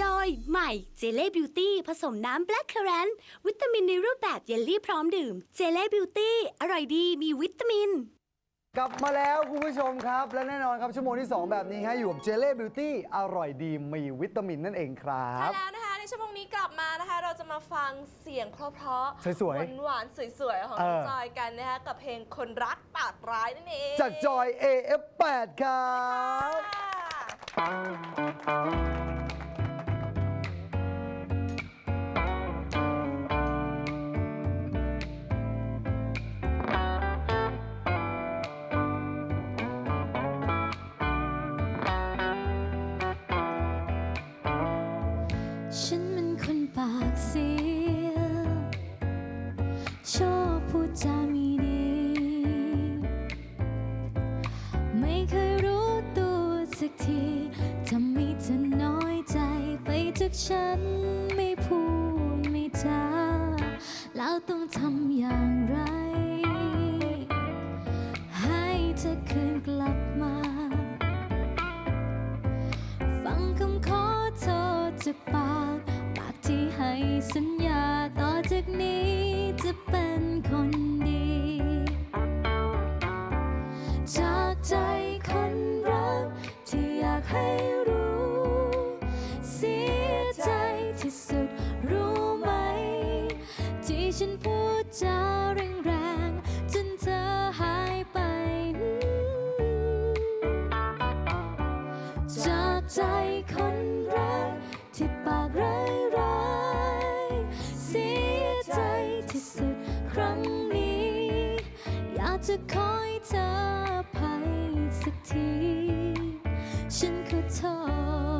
โดย ใหม่เจเล่บิวตี้ผสมน้ำแบล็คเคอร์แรนวิตามินในรูปแบบเยลลี่พร้อมดื่มเจเล่บิวตี้อร่อยดีมีวิตามิน กลับมาแล้วคุณผู้ชมครับ และแน่นอนครับชั่วโมงที่ 2 แบบนี้ฮะอยู่กับเจเล่บิวตี้อร่อยดีมีวิตามินนั่นเองครัใช่บ แล้วนะคะในชั่วโมงนี้กลับมานะคะ เราจะมาฟังเสียงเพราะๆสวยหวานๆสวยๆ ของเอน้องอจอยกันนะคะกับเพลงคนรักปากร้ายนั่นเองจากจอย AF8 ครับ ค่ะ ฉันไม่พูดไม่จาแล้วต้องทำอย่างไร ให้เธอคืนกลับมา ฟังคำขอโทษจากปากปากที่ให้สัญญาต่อจากนี้จะเป็นคน ฉันพูดจาแรงๆจนเธอหายไป จากใจคนรักที่ปากร้ายร้ายเสียใจที่สุดครั้งนี้ อยากจะขอให้เธออภัยสักที ฉันขอโทษ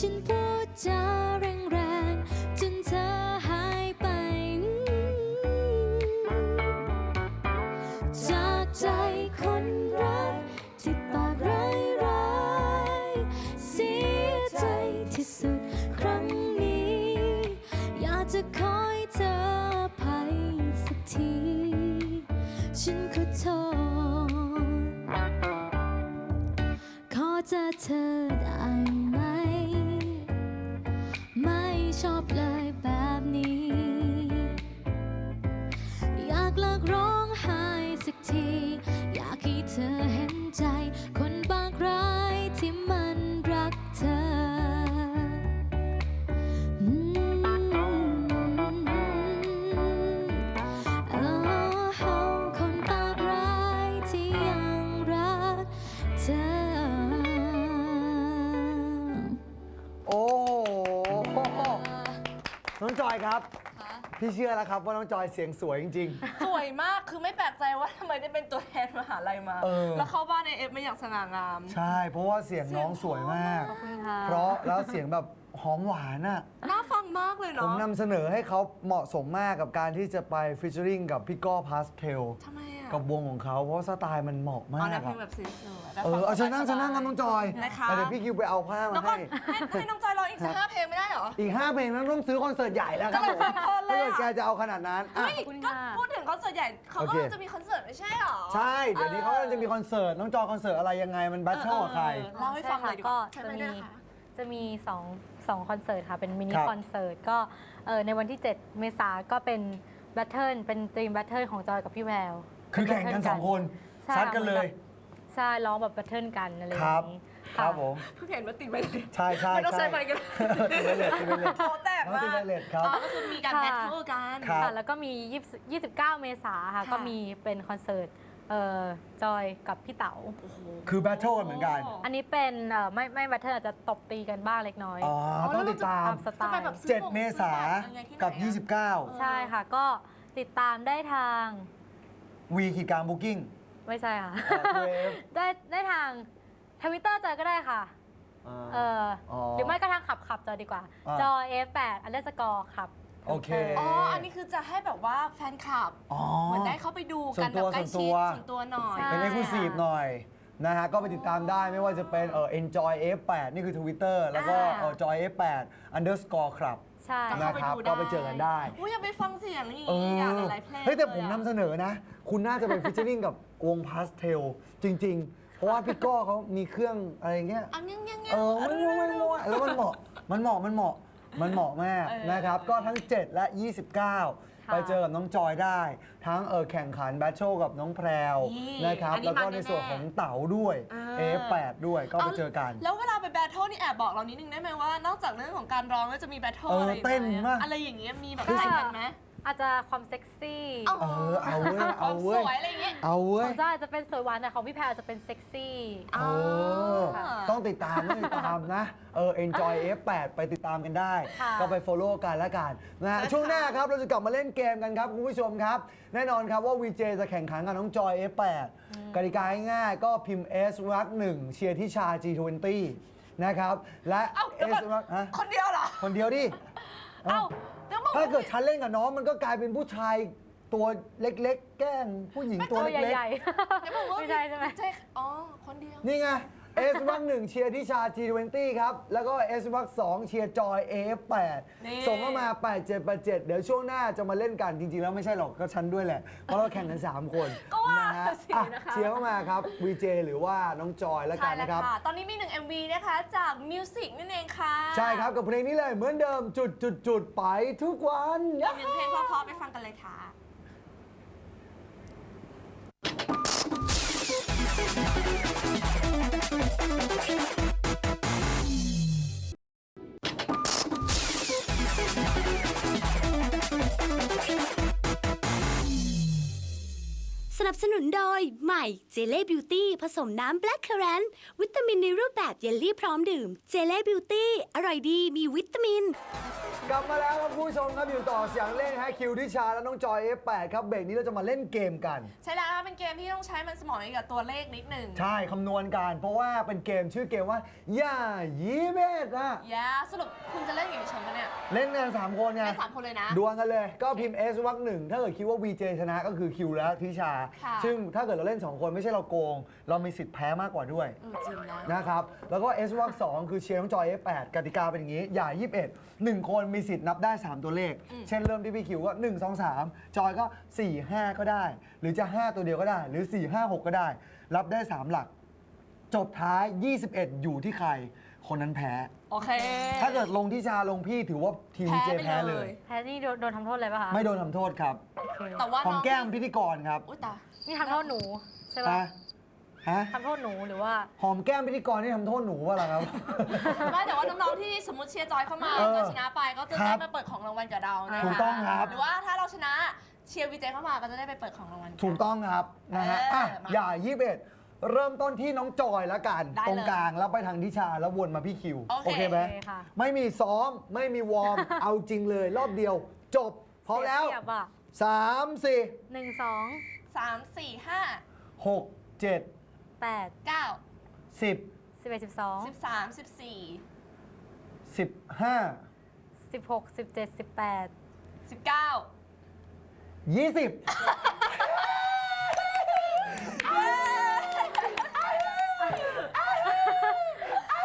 ฉันพูดจาแรงๆจนเธอหายไป จากใจคนรักที่ปากร้ายร้ายเสียใจที่สุดครั้งนี้ อยากจะขอให้เธอภัยสักที ฉันขอโทษขอเจอเธอได้ องจอยครับค่ะพี่เชื่อแล้วครับว่าน้องจอยเสียงสวยจริง สวยมากคือไม่แปลกใจว่าทำไมได้เป็นตัวแทนมหาลัยมา เออ แล้วเข้าบ้านในเอฟไม่อยากสง่างาม ๆ ใช่ เพราะว่าเสียงน้องสวยมาก ขอบคุณค่ะ เพราะแล้วเสียงแบบหอมหวานอะ น่าฟังมากเลยผมเนาะนำเสนอให้เขาเหมาะสมมากกับการที่จะไปฟิชเชอริงกับพี่ก้อพาสเทลทำไมอะกับวงของเขาเพราะว่าสไตล์มันเหมาะมาเอากแนวเพลอะงแบบสวยๆแล้วเอฟัอเอาเชิญนั่งสเชิญบายๆนั่งครับน้องจอยนะคะเดี๋ยวพี่คิวไปเอาผ้าแล้มาวก็ให้ให้ให้น้องจ อยร้องอีกสักห้าเพลงไม่ได้เหรอ อีก 5 เพลงนั้นต้องซื้อคอนเสิร์ตใหญ่แล้วครับผมจะไปฟังเพลินเลถ้ายอะ เกิดแกจะเอาขนาดนั้นอะ เฮ้ยก็พูดถึงคอนเสิร์ตใหญ่เขาโอก็เค จะมีคอนเสิร์ตไม่ใช่เหรอใช่ เดี๋ยวนี้เขาจะมีคอนเสิร์ตน้องจอคอนเสิร์ตอะไรยังไงมันบัตเทิลกับใครเออเล่าให้ฟังหน่อยดีกว่าใช่ใช่ค่ะไหมก็เนี่ยจะมีค่ะจะมีสองสองคอนเสิร์ตค่ะ เป็นมินิครับ คอนเสิร์ตก็เออในวันที่ 7 เมษาก็เป็นแบทเทิลเป็นตรีมแบทเทิลของจอยกับพี่แววคือแข่งกันสองคน ใช่ซัดกันเลย ใช่ร้องแบบแบทเทิลกันอะไรอครัย่าบงนี้ ครับผม เพิ่งเห็นว่าติดไปเลยใช่ใช่ไม่ต้องใช่ใช้ไมค์กันติดไวเลสติดไวเลสโตแตกน้องมาติดกไวเลสครับอ๋อก็คือมีการค่ะ แบทเทิลกัน ครับ ค่ะแล้วก็มี 20 29 เมษาค่ะ ค่ะ ก็มีเป็นคอนเสิร์ตเอ่อจอยกับพี่เต๋าคือแบทเทิลกันเหมือนกันอันนี้เป็นเอ่อไม่ไม่บัตเทิลอาจจะตบตีกันบ้างเล็กน้อยอ๋อ ต้องติดตาม ตามสไตจะไปล์แบบซื้อ7เมษาซื้อบัตรยังไงที่ไหนกับอะ29ใช่ค่ะ ก็ติดตามได้ทางวีขีดกลางบุ๊กิ้งไม่ใช่ค่ะเวฟได้ได้ทาง ทวิตเตอร์จอยก็ได้ค่ะเออออหรือไม่ก็ทางขับขับจอยดีกว่า อ่า จอย F8 อันเดอร์สกอร์ขับ โอเค อ๋อ อันนี้คือจะให้แบบว่าแฟนคลับ อ๋อ เหมือนได้เข้าไปดูกันส่แบวนตัวบใกล้ส่วนตัชิดวส่วนตัวหน่อย ใช่ เป็น exclusive หน่อยนะฮะ ก็ไปติดตามได้ไม่ว่าจะเป็นเอ่อ enjoy f8 นี่คือ Twitter แล้วก็อ่าเอ่อ joy f8 underscore ครับใช่ก็นะเข้าไปครับดูก็ไปเจอกันได้อุ้ยอยากไปฟังเสียงอย่างเอนี้อยากอหลายๆเพลงเฮ้ยแต่ผมลนำอะเสนอนะ คุณน่าจะเป็นฟิชเชอริงกับวงพาสเทลจริง ๆ เพราะว่าพี่ก้อเขามีเครื่องอะไรอย่างเงี้ย อันยังยังเออไม่มั่วไม่มั่วแล้วมันเหมาะ มันเหมาะ มันเหมาะ มันเหมาะมากเออนะครับ ก็ทั้ง 7 และ 29ค่ะไปเจอกับน้องจอยได้ ทั้งเออแข่งขันแบทเทิลกับน้องแพรวนี่นะครับ อันนี้แล้วก็มันในส่วนแน่ๆของเต๋าด้วย อ่า F8 ด้วย ก็ไปเจอกันแล้วเวลาไปแบทเทิลนี่แอบบอกเรานิดนึงได้ไหมว่า นอกจากเรื่องของการร้องแล้วจะมีแบทเทิลเอออะไรอีกไหเต้นมาก อะไรอย่างเงี้ยมีแบบคือแข่งกันไหม อาจจะความเซ็กซี่เอ้าเออเอาเว้ยเอาเว้สยวยอะไรอย่างเงี้ยเอาเว้ขอยงจอยอาจจะเป็นสวยหวานแต่ของพี่แพรอาจจะเป็นเซ็กซี่ เออต้องติดตามต้องติดตามนะ เออ enjoy F8 ไปติดตามกันได้ ค่ะ ก็ไป follow กันแล้วกันนะฮะนะคะช่วงหน้าครับเราจะกลับมาเล่นเกมกันครับ คุณผู้ชมครับ แน่นอนครับว่า VJ จะแข่งขันกับน้องจอย F8 กติกาง่ายๆก็พิมพ์ S รักหนึ่งเชียร์ที่ชา G20 นะครับ และ เอ้าเดี๋ยว S ก่อนรักฮะคนเดียวเหรอ คนเดียวดิ เอ้าเดี๋ยวบอก ถ้าเกิดฉันเล่นกับน้องมันก็กลายเป็นผู้ชายตัวเล็กๆ แกล้งผู้หญิงตัวตัวเล็กใหญ่เดี๋ยวบอกว่าไม่ใช่ใช่ไหม ใช่ อ๋อ คนเดียว ๆ นี่ไง S วักหนึ่งเชียร์ที่ชา G20 ครับ แล้วก็ S วักสองเชียร์จอย AF8 นี่ ส่งเข้ามา8787 เดี๋ยวช่วงหน้าจะมาเล่นกันจริง ๆ แล้วไม่ใช่หรอกก็ฉันด้วยแหละ เพราะเราแข่งกัน 3 คนก็ว่านะฮะสิอะนะคะ เชียร์เข้ามาครับ VJ หรือว่าน้องจอยแล้วกัใช่นแล้วนะครับ ค่ะ ตอนนี้มีหนึ่ง MV นะคะจากมิวสิกนั่นเองค่ะใช่ครับกับเพลงนี้เลยเหมือนเดิมจุดจุดจุดไปทุกวัน อีกหนึ่งเพลงเพราะๆไปฟังกันเลยค่ะ สนับสนุนโดย ใหม่เจเล่บิวตี้ผสมน้ำแบล็คเคอร์แรนวิตามินในรูปแบบเยลลี่พร้อมดื่มเจเล่บิวตี้อร่อยดีมีวิตามิน กลับมาแล้วครับคุณผู้ชมครับอยู่ต่อเสียงเล่นฮะคิวที่ชาและน้องจอย F8 ครับเบรกนี้เราจะมาเล่นเกมกัน ใช่แล้วเป็นเกมที่ต้องใช้มันสมองกับตัวเลขนิดหนึ่งใช่คำนวณกันเพราะว่าเป็นเกมชื่อเกมว่าอย่ายีเบสอะยาสรุปคุณจะเล่นกับดิฉันปะเนี่ยเล่นกัน3คนไงเล่นสามคนเลยนะ ดวลกันเลยก็พิมพ์ S วักหนึ่งถ้าเกิดคิดว่า VJ ชนะก็คือคิวและทิชา ค่ะซึ่งถ้าเกิดเราเล่น2คนไม่ใช่เราโกง เรามีสิทธิ์แพ้มากกว่าด้วยเออจริงนะ นะครับแล้วก็ S วัก2คือเชียร์น้องจอย F8 กติกาเป็นอย่างนี้อย่า21 1คนมีสิทธิ์นับได้ 3 ตัวเลข เช่นเริ่มที่พี่คิวก็ 1 2 3 จอยก็ 4 5 ก็ได้ หรือจะ 5 ตัวเดียวก็ได้ หรือ 4 5 6 ก็ได้ รับได้ 3 หลัก จบท้าย 21 อยู่ที่ใคร คนนั้นแพ้ โอเค ถ้าเกิดลงที่ชาลงพี่ถือว่าทีมแพ้เจไปแพ้เลเลย ย แพรนี่โดนโดนทำโทษอะไรป่ะคะไม่โดนทำโทษครับโอเคแต่ว่าหอมน้องแก้มพิธีกรครับ อุ้ยตายนี่ทำโทษหนูใช่ป่ะฮะ ฮะทำโทษหนูหรือว่า หอมแก้มพิธีกรนี่ทำโทษหนูว่าอะไรครับ ไม่แต่ว่าน้องๆที่สมมติเชียร์จอยเข้ามาเออจอยชนะไปก็จะครัได้บมาเปิดของรางวัลกับเรานะคะถูกต้องครับ หรือว่าถ้าเราชนะเชียร์วีเจเข้ามาก็จะได้ไปเปิดของรางวัลนถูกต้องครับนะฮะเอออะมาอย่ายี่สิบเอ็ดเริ่มต้นที่น้องจอยแล้วกัน ได้เลยตรงกลางแล้วไปทางทิชาแล้ววนมาพี่คิวโอเค ไหมโอเคค่ะ ไม่มีซ้อมไม่มีวอร์ม เอาจริงเลย รอบเดียว จบพร้อมแล้วเสียเปรียบอะสามสี่หนึ่งสองสามสี่ห้าหกเจ็ด แปดเก้าสิบสิบเอ็ดสิบสองสิบสามสิบสี่สิบห้าสิบหกสิบเจ็ดสิบแปดสิบเก้ายี่สิบ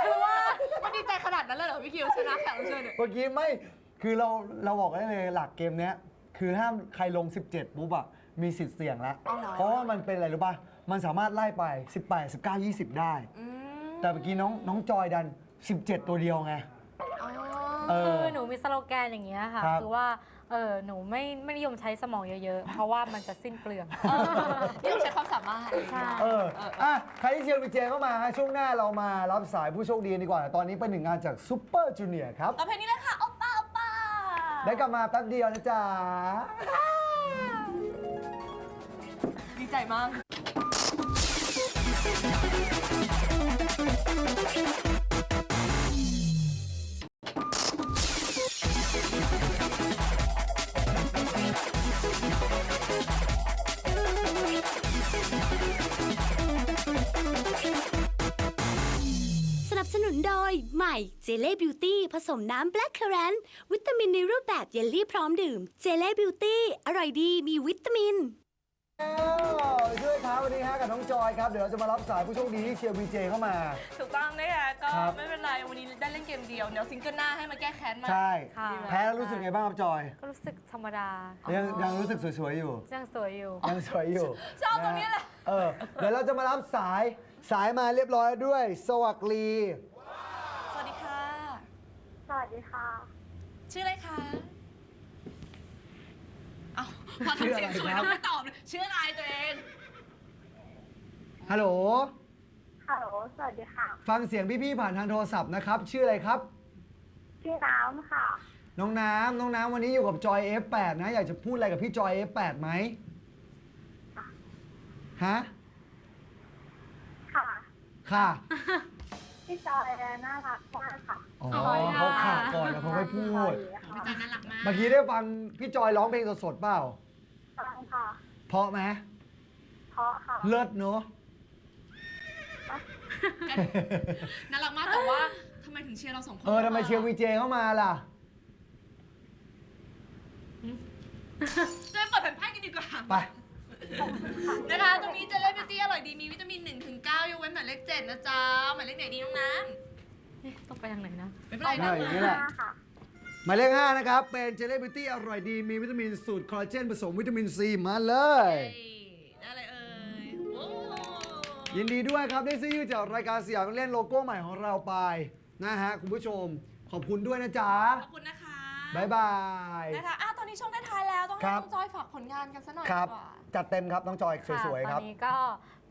คือว่ามันดีใจขนาดนั้นเลยเหรอพี่คิวชนะแขกรับเชิญเนี่ยเมื่อกี้ไม่คือเราเราบอกได้เลยหลักเกมเนี้ย คือห้ามใครลง 17ปุ๊บอะมีสิทธิ์เสี่ยงแล้วเอาเหรอเพราะว่ามันเป็นอะไรรู้ป่ะ มันสามารถไล่ไป 18 19 20 ได้ อืมแต่เมื่อกี้น้องน้องจอยดัน 17 ตัวเดียวไง อ๋อเออคือหนูมีสโลแกนอย่างเงี้ยค่ะครับ คือว่าเออหนูไม่ไม่นิยมใช้สมองเยอะๆ เพราะว่ามันจะสิ้นเปลือง เออนี่ต้องใช้ความสามารถใช่ เอออะใครที่เชียร์วีเจเข้ามาฮะช่วงหน้าเรามารับสายผู้โชคดีดีกว่า ตอนนี้เป็นหนึ่งงานจากซูเปอร์จูเนียร์ครับต่อเพลงนี้เลยค่ะโอป้าโอป้า ได้กลับมาแป๊บเดียวนะจ๊ะ ดีใจมาก สนับสนุนโดย ใหม่เจเล่บิวตี้ผสมน้ำแบล็คเคอร์แรนวิตามินในรูปแบบเยลลี่พร้อมดื่มเจเล่บิวตี้อร่อยดีมีวิตามิน ช่วยครับวันนี้ฮะกับน้องจอยครับ เดี๋ยวเราจะมารับสายผู้โชคดีที่เชียร์วีเจเข้ามา ถูกต้องนะคะก็ครับ ไม่เป็นไรวันนี้ได้เล่นเกมเดียว เดี๋ยวซิงเกิลหน้าให้มาแก้แค้นมา ใช่ ค่ะ แพ้แล้วรู้สึกไงบ้างครับจอย ก็รู้สึกธรรมดายังยังรู้สึกสวยๆอยู่ ยังสวยอยู่ ยังสวยอยู่ชอบตรงนี้แหละ เออเดี๋ยวเราจะมารับสายสายมาเรียบร้อยแล้วด้วย สวัสดีสวัสดีค่ะ สวัสดีค่ะ ชื่ออะไรคะเอา พอทำเสียงสวยแล้วไม่ตอบเลยชื่ออะไรตัวเอง ฮัลโหล ฮัลโหล สวัสดีค่ะ ฟังเสียงพี่ๆผ่านทางโทรศัพท์นะครับ ชื่ออะไรครับ ชื่อน้ำค่ะ น้องน้ำน้องน้ำวันนี้อยู่กับจอย F8 นะ อยากจะพูดอะไรกับพี่จอย F8 ไหมฮะ ค่ะ ค่ะ พี่จอยน่ารักมากค่ะอ๋อขอบคุณค่ะเขาขาดก่อนแล้วเขาค่อยพูดค่ะใจน่ารักมาก เมื่อกี้ได้ฟังพี่จอยร้องเพลงสดๆเปล่า ฟังค่ะ เพราะไหมเพราะค่ะ เลิศเนอะน่ารักมากแต่ว่าทำไมถึงเชียร์เราสองคนเออทำไมเชียร์วีเจเข้ามาล่ะ จะไปเปิดแผ่นไพ่กันดีกว่า ไป นะคะ ตรงนี้เจลลี่บิวตี้อร่อยดีมีวิตามิน1ถึง9ยกเว้นหมายเลข7นะจ๊ะหมายเลขไหนดีน้องน้เอ๊ะต้องไปทางไหนนะำไม่เป็นไรได้นะอย่างนี้แหละ ค่ะ หมายเลข5นะครับ เป็นเจลลี่บิวตี้อร่อยดี มีวิตามินสูตรคอลลาเจนผสมวิตามินซีมาเลย เอ้ยได้อะไรเอ่ยโอ้ยินดีด้วยครับ ได้ซื้อยืดจากรายการสยามเล่นโลโก้ใหม่ของเราไป นะฮะ คุณผู้ชม ขอบคุณด้วยนะจ๊ะขอบคุณนะคะบายบาย นะคะอะตอนนี้ช่วงท้ายๆแล้วต้องให้ครับ น้องจอยฝากผลงานกันซะหน่อยคดีรับกว่า จัดเต็มครับ น้องจอยสวยๆครับตอนนี้ก็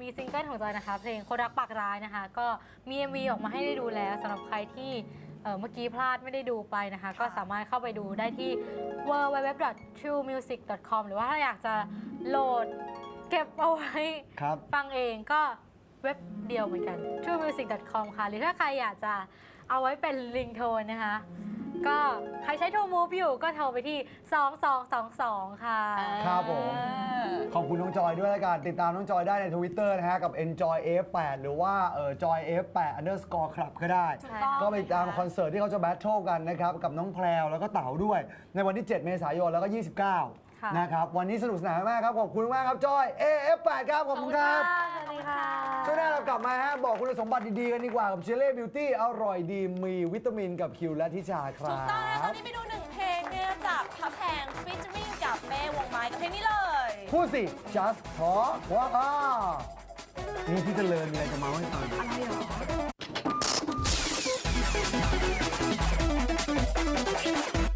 มีซิงเกิลของจอยนะคะ เพลงคนรักปากร้ายนะคะ ก็มี MV ออกมาให้ได้ดูแล้วสำหรับใครที่ เอ่อเมื่อกี้พลาดไม่ได้ดูไปนะคะ ก็สามารถเข้าไปดูได้ที่ www.truemusic.com หรือว่าถ้าอยากจะโหลดเก็บเอาไว้ ครับ ฟังเองก็เว็บเดียวเหมือนกัน truemusic.com ค่ะ หรือถ้าใครอยากจะเอาไว้เป็นลิงโทนนะคะ ก็ใครใช้ True Move อยู่ก็โทรไปที่ 2222 ค่ะ ครับผมเออขอบคุณน้องจอยด้วยละกัน ติดตามน้องจอยได้ใน Twitter นะฮะ กับ enjoy f8 หรือว่าเอ่อ joy f8 underscore club ก็ได้ ถูกต้อง ก็ไปติดตามคอนเสิร์ตที่เขาจะแบทเทิลกันนะครับ กับน้องแพรวแล้วก็เต๋าด้วย ในวันที่ 7 เมษายนแล้วก็ 29 ค่ะ นะครับ วันนี้สนุกสนานมากครับ ขอบคุณมากครับจอย AF8 ครับ ขอบคุณครับ สวัสดีค่ะ กลับมาฮะ บอกคุณสมบัติดี ๆ กันดีกว่า กับเชลเล่บิวตี้อร่อยดีมีวิตามินกับคิวและทิชาครับถูกต้องนะตอนนี้ไปดูหนึ่งเพลงเนี่ยจากพระแพงฟิชมิ่งกับแม่วงไม้กับเพลงนี้เลย พูดสิ just talk ว้าวนี่ที่เจริญมีอะไรจะมาให้ฟังอะไร